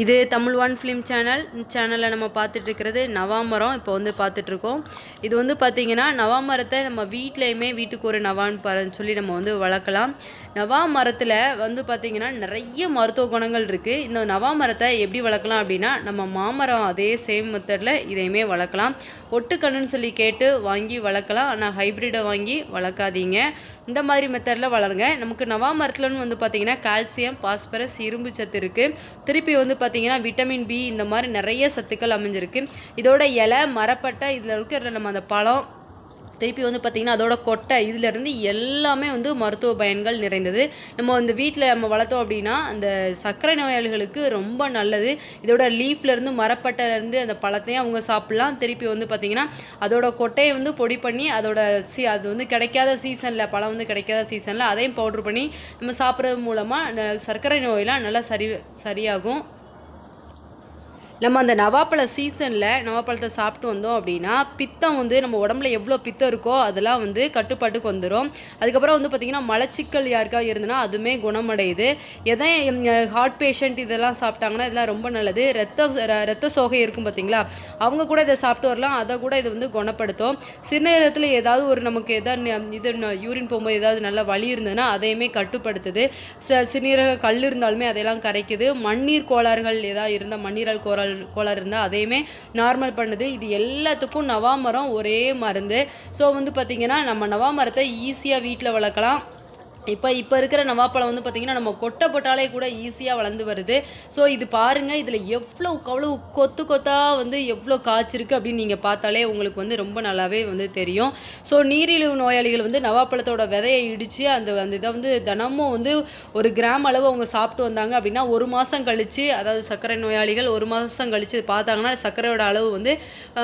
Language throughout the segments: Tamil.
இது தமிழ் ஒன் ஃபிலிம் சேனல். சேனலில் நம்ம பார்த்துட்ருக்கிறது நவாமரம். இப்போ வந்து பார்த்துட்ருக்கோம் இது வந்து பார்த்திங்கன்னா நவாமரத்தை நம்ம வீட்லேயுமே வீட்டுக்கு ஒரு நவான்னு பறன்னு சொல்லி நம்ம வந்து வளர்க்கலாம். நவா மரத்தில் வந்து பார்த்திங்கன்னா நிறைய மருத்துவ குணங்கள் இருக்குது இந்த நவா மரத்தை எப்படி வளர்க்கலாம் அப்படின்னா நம்ம மாமரம் அதே சேம் மெத்தடில் இதையுமே வளர்க்கலாம். ஒட்டுக்கண்ணுன்னு சொல்லி கேட்டு வாங்கி வளர்க்கலாம். ஆனால் ஹைப்ரிடை வாங்கி வளர்க்காதீங்க. இந்த மாதிரி மெத்தடில் வளருங்க. நமக்கு நவா மரத்துலன்னு வந்து பார்த்திங்கன்னா கால்சியம் பாஸ்பரஸ் இரும்பு சத்து இருக்குது திருப்பி வந்து பார்த்திங்கன்னா விட்டமின் பி இந்த மாதிரி நிறைய சத்துக்கள் அமைஞ்சிருக்கு. இதோட இலை மரப்பட்டை இதில் இருக்கிற நம்ம அந்த பழம். திருப்பி வந்து பார்த்திங்கன்னா அதோட கொட்டை இதிலேருந்து எல்லாமே வந்து மருத்துவ பயன்கள் நிறைந்தது. நம்ம அந்த வீட்டில் நம்ம வளர்த்தோம் அப்படின்னா அந்த சர்க்கரை நோயாளிகளுக்கு ரொம்ப நல்லது. இதோட லீஃப்லேருந்து மரப்பட்டையிலேருந்து அந்த பழத்தையும் அவங்க சாப்பிட்லாம். திருப்பி வந்து பார்த்திங்கன்னா அதோட கொட்டையை வந்து பொடி பண்ணி அதோட சி அது வந்து கிடைக்காத சீசனில் பழம் வந்து கிடைக்காத சீசனில் அதையும் பவுட்ரு பண்ணி நம்ம சாப்பிட்றது மூலமாக சர்க்கரை நோயெல்லாம் நல்லா சரி சரியாகும். நம்ம அந்த நவாப்பழ சீசனில் நவாப்பழத்தை சாப்பிட்டு வந்தோம் அப்படின்னா பித்தம் வந்து நம்ம உடம்புல எவ்வளோ பித்தம் இருக்கோ அதெல்லாம் வந்து கட்டுப்பாட்டுக்கு வந்துடும் அதுக்கப்புறம் வந்து பார்த்திங்கன்னா மலச்சிக்கல் யாருக்காக இருந்ததுன்னா அதுவுமே குணமடையுது. எதை ஹார்ட் பேஷண்ட் இதெல்லாம் சாப்பிட்டாங்கன்னா இதெல்லாம் ரொம்ப நல்லது. ரத்த ரத்த சோகை இருக்கும் பார்த்தீங்களா? அவங்க கூட இதை சாப்பிட்டு வரலாம். அதை கூட இது வந்து குணப்படுத்தும். சிறுநீரகத்தில் ஏதாவது ஒரு நமக்கு எதாவது இது யூரின் போகும்போது ஏதாவது நல்ல வலி இருந்ததுன்னா அதையுமே கட்டுப்படுத்துது. ச சிறுநீரக கல் இருந்தாலுமே அதையெல்லாம் கரைக்குது. மண்ணீர் கோளாறுகள் ஏதாவது இருந்தால் மண்ணீரல் கோளாறு கோளாறு இருந்தால் அதையுமே நார்மல் பண்ணுது. இது எல்லாத்துக்கும் நவாமரம் ஒரே மருந்து. ஸோ வந்து பார்த்திங்கன்னா நம்ம நவாமரத்தை ஈஸியாக வீட்டில் வளர்க்கலாம். இப்போ இப்போ இருக்கிற நவாப்பழம் வந்து பார்த்திங்கன்னா நம்ம கொட்டை போட்டாலே கூட ஈஸியாக வளர்ந்து வருது. ஸோ இது பாருங்கள் இதில் எவ்வளோ அவ்வளோ கொத்து கொத்தாக வந்து எவ்வளோ காய்ச்சிருக்கு அப்படின்னு நீங்கள் பார்த்தாலே உங்களுக்கு வந்து ரொம்ப நல்லாவே வந்து தெரியும். ஸோ நீரிழிவு நோயாளிகள் வந்து நவாப்பழத்தோட விதையை இடித்து அந்த அந்த இதை வந்து தினமும் வந்து ஒரு கிராம் அளவு அவங்க சாப்பிட்டு வந்தாங்க அப்படின்னா ஒரு மாதம் கழித்து அதாவது சர்க்கரை நோயாளிகள் ஒரு மாதம் கழித்து பார்த்தாங்கன்னா சர்க்கரையோட அளவு வந்து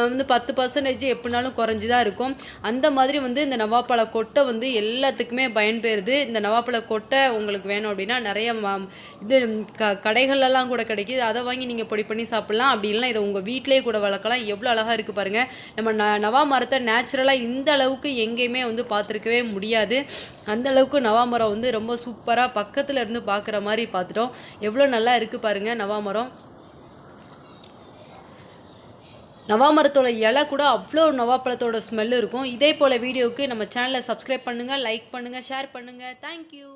வந்து பத்து பர்சன்டேஜ் எப்படினாலும் குறைஞ்சி தான் இருக்கும். அந்த மாதிரி வந்து இந்த நவாப்பழ கொட்டை வந்து எல்லாத்துக்குமே பயன்பெறுது. இந்த நவாப்பழ கொட்டை உங்களுக்கு வேணும் அப்படின்னா நிறைய இது க கடைகள்லாம் கூட கிடைக்கிது. அதை வாங்கி நீங்கள் பொடி பண்ணி சாப்பிட்லாம். அப்படி இல்லைனா இதை உங்கள் வீட்டிலே கூட வளர்க்கலாம். எவ்வளோ அழகாக இருக்குது பாருங்கள் நம்ம ந நவா மரத்தை நேச்சுரலாக இந்த அளவுக்கு எங்கேயுமே வந்து பார்த்துருக்கவே முடியாது. அந்த அளவுக்கு நவா மரம் வந்து ரொம்ப சூப்பராக பக்கத்தில் இருந்து பார்க்குற மாதிரி பார்த்துட்டோம். எவ்வளோ நல்லா இருக்குது பாருங்கள் நவா மரம். நவாமரத்தோட இலை கூட அவ்வளோ நவாப்பழத்தோட ஸ்மெல் இருக்கும். இதே போல் வீடியோவுக்கு நம்ம சேனலை சப்ஸ்கிரைப் பண்ணுங்கள் லைக் பண்ணுங்கள் ஷேர் பண்ணுங்கள் தேங்க்யூ